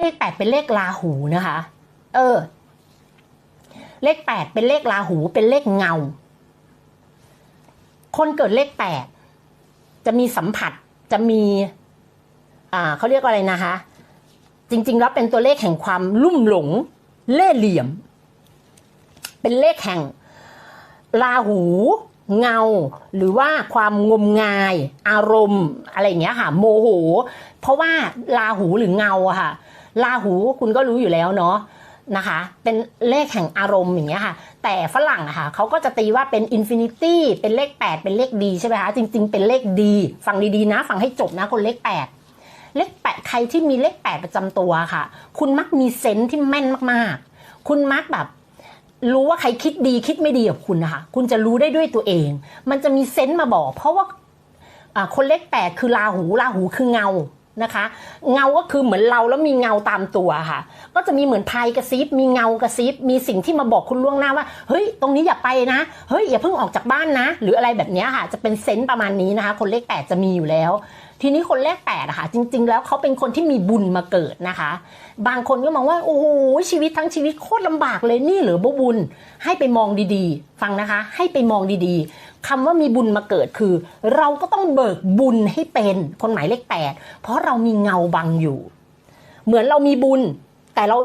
เลขแปดเป็นเลขราหูนะคะ เออ เลขแปดเป็นเลขราหูเป็นเลขเงา คนเกิดเลขแปดจะมีสัมผัสจะมี อ่าเขาเรียกว่าอะไรนะคะ จริง ๆ แล้วเป็นตัวเลขแห่งความลุ่มหลง เล่ห์เหลี่ยม เป็นเลขแห่งราหูเงา หรือว่าความงมงาย อารมณ์ อะไรอย่างเงี้ยค่ะ โมโห เพราะว่าราหูหรือเงาอะค่ะ ราหูคุณก็รู้อยู่แล้วเนาะนะคะ เป็นเลขแห่งอารมณ์อย่างเงี้ยค่ะ แต่ฝรั่งอะค่ะเขาก็จะตีว่าเป็นอินฟินิตี้เป็นเลข 8 เป็นเลขดีใช่ไหมคะจริง ๆ เป็นเลขดี ฟังดีๆนะ ฟังให้จบนะคนเลข 8 เลขแปดใครที่มีเลขแปดประจำตัวค่ะ คุณมักมีเซนส์ที่แม่นมากๆ คุณมักแบบรู้ว่าใครคิดดีคิดไม่ดีกับคุณนะคะ คุณจะรู้ได้ด้วยตัวเอง มันจะมีเซนส์มาบอก เพราะว่าอ่าคนเลขแปดคือราหูราหูคือเงา นะคะ เงาก็คือเหมือนเราแล้วมีเงาตามตัวค่ะ ก็จะมีเหมือนภัยกระซิบมีเงากระซิบมีสิ่งที่มาบอกคุณล่วงหน้าว่าเฮ้ยตรงนี้อย่าไปนะเฮ้ยอย่าเพิ่งออกจากบ้านนะ หรืออะไรแบบนี้ค่ะ จะเป็นเซนต์ประมาณนี้นะคะ คนเลขแปดจะมีอยู่แล้ว ทีนี้คนเลขแปดอะค่ะ จริง ๆ แล้วเขาเป็นคนที่มีบุญมาเกิดนะคะ บางคนก็มองว่า โอ้โหชีวิตทั้งชีวิตโคตรลำบากเลยนี่เหรือบุญให้ไปมองดีๆ ฟังนะคะ ให้ไปมองดีๆคำว่ามีบุญมาเกิดคือ เราก็ต้องเบิกบุญให้เป็นคนหมายเลขแปดเพราะเรามีเงาบังอยู่ เหมือนเรามีบุญแต่เรา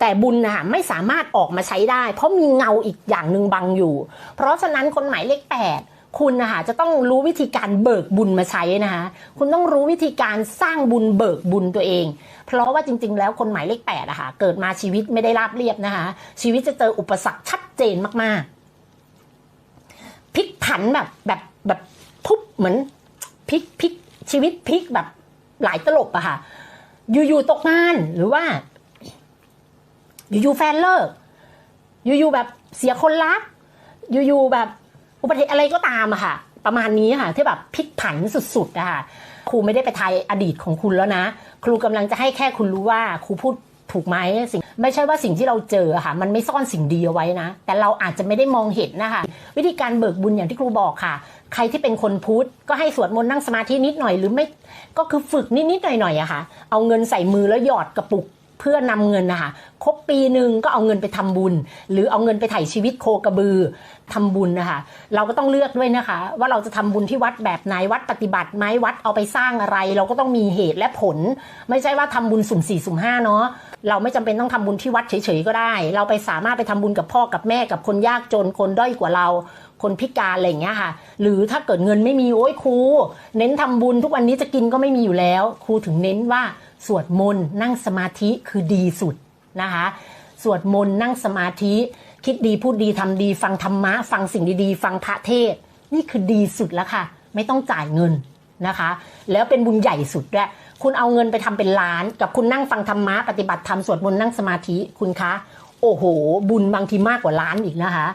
แต่บุญนะคะไม่สามารถออกมาใช้ได้ เพราะมีเงาอีกอย่างหนึ่งบังอยู่ เพราะฉะนั้นคนหมายเลขแปด คุณนะคะจะต้องรู้วิธีการเบิกบุญมาใช้นะคะคุณต้องรู้วิธีการสร้างบุญเบิกบุญตัวเอง เพราะว่าจริง ๆ แล้วคนหมายเลขแปดอะค่ะเกิดมาชีวิตไม่ได้ราบเรียบนะคะ ชีวิตจะเจออุปสรรคชัดเจนมากๆพลิกผันแบบแบบแบบทุบเหมือนพลิกพลิกชีวิตพลิกแบบหลายตลบอะค่ะ อยู่ๆตกงานหรือว่า อยู่ๆแฟนเลิก อยู่ๆแบบเสียคนรัก อยู่ๆแบบ อุบัติเหตุอะไรก็ตามอะค่ะ ประมาณนี้ค่ะที่แบบพลิกผันสุดๆอะค่ะครูไม่ได้ไปทายอดีตของคุณแล้วนะ ครูกำลังจะให้แค่คุณรู้ว่าครูพูดถูกไหมสิ่งไม่ใช่ว่าสิ่งที่เราเจอค่ะ มันไม่ซ่อนสิ่งดีเอาไว้นะ แต่เราอาจจะไม่ได้มองเห็นนะคะ วิธีการเบิกบุญอย่างที่ครูบอกค่ะ ใครที่เป็นคนพุทธก็ให้สวดมนต์นั่งสมาธินิดหน่อยหรือไม่ก็คือฝึกนิดๆหน่อยๆอะค่ะ เอาเงินใส่มือแล้วหยอดกระปุก เพื่อนำเงินนะคะครบปีหนึ่งก็เอาเงินไปทำบุญ หรือเอาเงินไปไถ่ชีวิตโคกระบือทำบุญนะคะเราก็ต้องเลือกด้วยนะคะ ว่าเราจะทำบุญที่วัดแบบไหนวัดปฏิบัติไหมวัดเอาไปสร้างอะไร เราก็ต้องมีเหตุและผล ไม่ใช่ว่าทำบุญสุ่มสี่สุ่มห้าเนาะเราไม่จำเป็นต้องทำบุญที่วัดเฉยๆก็ได้ เราไปสามารถไปทำบุญกับพ่อกับแม่กับคนยากจนคนด้อยกว่าเรา คนพิการอะไรอย่างเงี้ยค่ะ หรือถ้าเกิดเงินไม่มีโอ้ยครู เน้นทำบุญทุกวันนี้จะกินก็ไม่มีอยู่แล้ว ครูถึงเน้นว่าสวดมนต์นั่งสมาธิคือดีสุดนะคะสวดมนต์นั่งสมาธิคิดดีพูดดีทำดี ฟังธรรมะ ฟังสิ่งดีๆ ฟังพระเทศ นี่คือดีสุดแล้วค่ะ ไม่ต้องจ่ายเงินนะคะ แล้วเป็นบุญใหญ่สุดด้วยคุณเอาเงินไปทำเป็นล้าน กับคุณนั่งฟังธรรมะปฏิบัติธรรมสวดมนต์นั่งสมาธิคุณคะ โอ้โห บุญบางทีมากกว่าล้านอีกนะคะ